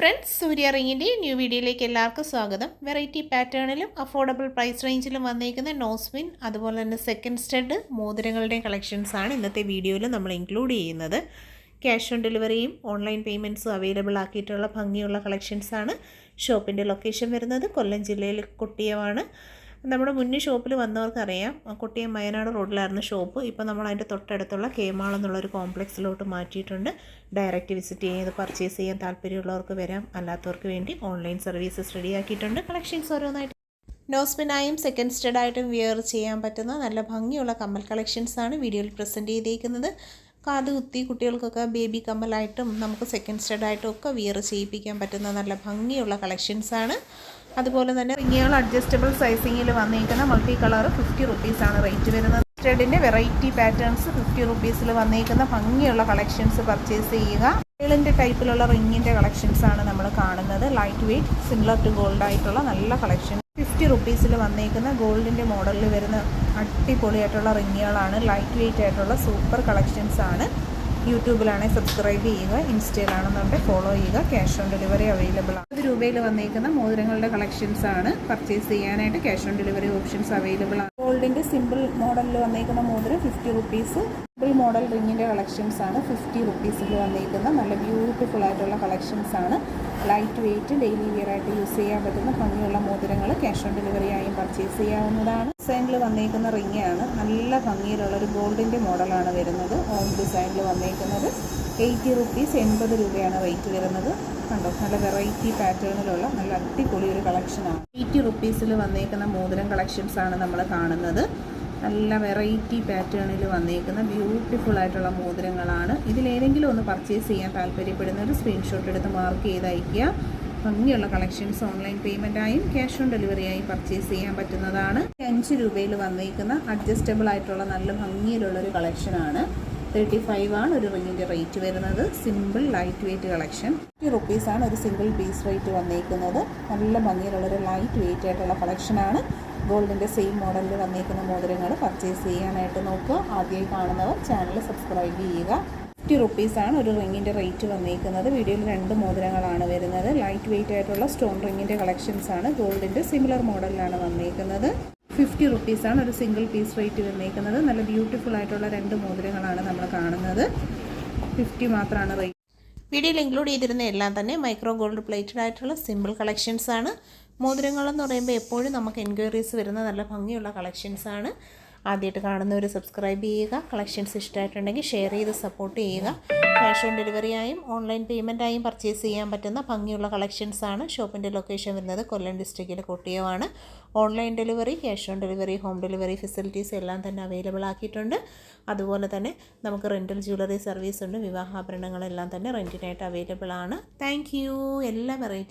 Friends സൂര്യ റിങ്ങിന്റെ new വീഡിയോയിലേക്ക് എല്ലാവർക്കും സ്വാഗതം. വെറൈറ്റി പാറ്റേണിലും അഫോർഡബിൾ പ്രൈസ് റേഞ്ചിലും വന്നിരിക്കുന്ന നോസ്മിൻ അതുപോലെ തന്നെ സെക്കൻഡ് സ്റ്റഡ് മോതിരങ്ങളുടെയും കളക്ഷൻസാണ് ഇന്നത്തെ വീഡിയോയിൽ നമ്മൾ ഇൻക്ലൂഡ് ചെയ്യുന്നത്. ക്യാഷ് ഓൺ ഡെലിവറിയും ഓൺലൈൻ പേയ്മെന്റ്സും അവൈലബിൾ ആക്കിയിട്ടുള്ള ഭംഗിയുള്ള കളക്ഷൻസാണ് ഷോപ്പിന്റെ ലൊക്കേഷൻ വരുന്നത് കൊല്ലം ജില്ലയിൽ കൊട്ടിയമാണ് നമ്മുടെ മുന്നേ ഷോപ്പിൽ വന്നവർക്കറിയാം കൊട്ടിയം വയനാട് റോഡിലായിരുന്നു ഷോപ്പ്. ഇപ്പോൾ നമ്മൾ അതിന്റെ തൊട്ടടുത്തുള്ള കേമാൾ എന്നുള്ളൊരു കോംപ്ലക്സിലോട്ട് മാറ്റിയിട്ടുണ്ട്. ഡയറക്റ്റ് വിസിറ്റ് ചെയ്ത് പർച്ചേസ് ചെയ്യാൻ താല്പര്യമുള്ളവർക്ക് വരാം അല്ലാത്തവർക്ക് വേണ്ടി ഓൺലൈൻ സർവീസസ് റെഡിയാക്കിയിട്ടുണ്ട്. കളക്ഷൻസ് ഓരോന്നായിട്ട്. നോസ്മിനായും സെക്കൻഡ് സ്റ്റഡായിട്ടും വിയർ ചെയ്യാൻ പറ്റുന്ന നല്ല ഭംഗിയുള്ള കമ്മൽ കളക്ഷൻസാണ് വീഡിയോയിൽ പ്രസന്റ് ചെയ്തേക്കുന്നത്. കാത് കുത്തി കുട്ടികൾക്കൊക്കെ ബേബി കമ്മലായിട്ടും നമുക്ക് സെക്കൻഡ് സ്റ്റഡായിട്ടും ഒക്കെ വിയർ ചെയ്യിപ്പിക്കാൻ പറ്റുന്ന നല്ല ഭംഗിയുള്ള കളക്ഷൻസാണ് അതുപോലെ തന്നെ റിങ്ങുകൾ അഡ്ജസ്റ്റബിൾ സൈസിങ്ങിൽ വന്നിരിക്കുന്ന മൾട്ടി കളർ ഫിഫ്റ്റി റുപ്പീസാണ് റേറ്റ് വരുന്നത്. സ്റ്റഡിന്റെ വെറൈറ്റി പാറ്റേൺസ് ഫിഫ്റ്റി റുപ്പീസിൽ വന്നിരിക്കുന്ന ഭംഗിയുള്ള കളക്ഷൻസ് പർച്ചേസ് ചെയ്യുക. ഗോൾഡിന്റെ ടൈപ്പിലുള്ള റിങ്ങിന്റെ ആണ് നമ്മൾ കാണുന്നത്. Light weight similar to gold ആയിട്ടുള്ള നല്ല കളക്ഷൻ ഫിഫ്റ്റി റുപ്പീസിൽ വന്നേക്കുന്ന ഗോൾഡിന്റെ മോഡലിൽ വരുന്ന അടിപൊളിയായിട്ടുള്ള റിങ്ങുകളാണ് ലൈറ്റ് വെയ്റ്റ് ആയിട്ടുള്ള സൂപ്പർ കളക്ഷൻസ് ആണ്. യൂട്യൂബിലാണെങ്കിൽ സബ്സ്ക്രൈബ് ചെയ്യുക ഇൻസ്റ്റയിലാണെന്നുണ്ടെങ്കിൽ ഫോളോ ചെയ്യുക ക്യാഷ് ഓൺ ഡെലിവറി അവൈലബിൾ ആണ്. രൂപയിൽ വന്നേക്കുന്ന മോതിരങ്ങളുടെ കളക്ഷൻസ് ആണ് പർച്ചേസ് ചെയ്യാനായിട്ട് cash on delivery options available ആണ്. ഗോൾഡിന്റെ സിമ്പിൾ മോഡലിൽ വന്നേക്കുന്ന മോതിരം ഫിഫ്റ്റി റുപ്പീസ് സിമ്പിൾ മോഡൽ റിങ്ങിന്റെ കളക്ഷൻസ് ആണ് ഫിഫ്റ്റി റുപ്പീസിൽ വന്നിരിക്കുന്ന നല്ല ബ്യൂട്ടിഫുൾ ആയിട്ടുള്ള കളക്ഷൻസ് ആണ് ലൈറ്റ് വെയ്റ്റ് ഡെയിലി വിയർ ആയിട്ട് യൂസ് ചെയ്യാൻ പറ്റുന്ന ഭംഗിയുള്ള മോതിരങ്ങൾ ക്യാഷ് ഓൺ ഡെലിവറി ആയും പർച്ചേസ് ചെയ്യാവുന്നതാണ്. ഡിസൈനിൽ വന്നേക്കുന്ന ആണ് നല്ല ഭംഗിയിലുള്ള ഒരു ഗോൾഡിന്റെ മോഡലാണ് വരുന്നത്. ഓൺ ഡിസൈനിൽ വന്നേക്കുന്നത് എയ്റ്റി റുപ്പീസ് എൺപത് രൂപയാണ് റേറ്റ് വരുന്നത്. കണ്ടോ? നല്ല വെറൈറ്റി പാറ്റേണിലുള്ള നല്ല അടിപൊളി ഒരു കളക്ഷനാണ് എയ്റ്റി റുപ്പീസിൽ വന്നേക്കുന്ന മോതിരം കളക്ഷൻസ് ആണ് നമ്മൾ കാണുന്നത്. നല്ല വെറൈറ്റി പാറ്റേണിൽ വന്നേക്കുന്ന ബ്യൂട്ടിഫുൾ ആയിട്ടുള്ള മോതിരങ്ങളാണ്. ഇതിലേതെങ്കിലും ഒന്ന് പർച്ചേസ് ചെയ്യാൻ താല്പര്യപ്പെടുന്നവർ സ്ക്രീൻഷോട്ട് എടുത്ത് മാർക്ക് ചെയ്ത് അയയ്ക്കുക. ഭംഗിയുള്ള കളക്ഷൻസ് ഓൺലൈൻ പേയ്മെന്റായും ക്യാഷ് ഓൺ ഡെലിവറിയായും പർച്ചേസ് ചെയ്യാൻ പറ്റുന്നതാണ്. അഞ്ച് രൂപയിൽ വന്നേക്കുന്ന അഡ്ജസ്റ്റബിൾ ആയിട്ടുള്ള നല്ല ഭംഗിയിലുള്ളൊരു കളക്ഷനാണ്. തേർട്ടി ഫൈവ് ആണ് ഒരു റിങ്ങിന്റെ റേറ്റ് വരുന്നത്. Simple light weight collection. Fifty റുപ്പീസാണ് ഒരു സിംഗിൾ പീസ് റേറ്റ് വന്നേക്കുന്നത്. നല്ല ഭംഗിയിലുള്ളൊരു ലൈറ്റ് വെയ്റ്റ് ആയിട്ടുള്ള കളക്ഷനാണ് ഗോൾഡിന്റെ സെയിം മോഡലിൽ വന്നേക്കുന്ന മോതിരങ്ങൾ പർച്ചേസ് ചെയ്യാനായിട്ട് നോക്കുക. ആദ്യമായി കാണുന്നവർ ചാനൽ സബ്സ്ക്രൈബ് ചെയ്യുക. ഫിഫ്റ്റി റുപ്പീസാണ് ഒരു റിങ്ങിന്റെ റേറ്റ് വന്നേക്കുന്നത്. വീഡിയോയിൽ രണ്ട് മോതിരങ്ങളാണ് വരുന്നത്. ലൈറ്റ് വെയ്റ്റ് ആയിട്ടുള്ള സ്റ്റോൺ റിങ്ങിന്റെ കളക്ഷൻസാണ് ഗോൾഡിന്റെ സിമിലർ മോഡലിലാണ് വന്നേക്കുന്നത്. ഫിഫ്റ്റി റുപ്പീസാണ് ഒരു സിംഗിൾ പീസ് റേറ്റ് വന്നേക്കുന്നത്. നല്ല ബ്യൂട്ടിഫുൾ ആയിട്ടുള്ള രണ്ട് മോതിരങ്ങളാണ് നമ്മൾ കാണുന്നത്. ഫിഫ്റ്റി മാത്രമാണ് റേറ്റ്. വീഡിയോയിൽ ഇൻക്ലൂഡ് ചെയ്തിരുന്ന എല്ലാം തന്നെ മൈക്രോ ഗോൾഡ് പ്ലേറ്റഡ് ആയിട്ടുള്ള സിമ്പിൾ കളക്ഷൻസ് ആണ് മോതിരങ്ങളെന്ന് പറയുമ്പോൾ എപ്പോഴും നമുക്ക് എൻക്വയറീസ് വരുന്ന നല്ല ഭംഗിയുള്ള കളക്ഷൻസ് ആണ് ആദ്യമായിട്ട് കാണുന്നവർ സബ്സ്ക്രൈബ് ചെയ്യുക. കളക്ഷൻസ് ഇഷ്ടമായിട്ടുണ്ടെങ്കിൽ ഷെയർ ചെയ്ത് സപ്പോർട്ട് ചെയ്യുക. ക്യാഷ് ഓൺ ഡെലിവറിയായും ഓൺലൈൻ പേയ്മെന്റായും പർച്ചേസ് ചെയ്യാൻ പറ്റുന്ന ഭംഗിയുള്ള കളക്ഷൻസ് ആണ്. ഷോപ്പിന്റെ ലൊക്കേഷൻ വരുന്നത് കൊല്ലം ഡിസ്ട്രിക്റ്റിലെ കൊട്ടിയമാണ് online delivery cash on delivery home delivery facilities എല്ലാം തന്നെ അവൈലബിൾ ആക്കിയിട്ടുണ്ട്. അതുപോലെ തന്നെ നമുക്ക് റെന്റൽ ജ്വല്ലറി സർവീസ് ഉണ്ട്. വിവാഹാഭരണങ്ങളെല്ലാം തന്നെ റെന്റിനായിട്ട് അവൈലബിൾ ആണ്. താങ്ക് യു എല്ലാ വെറൈറ്റി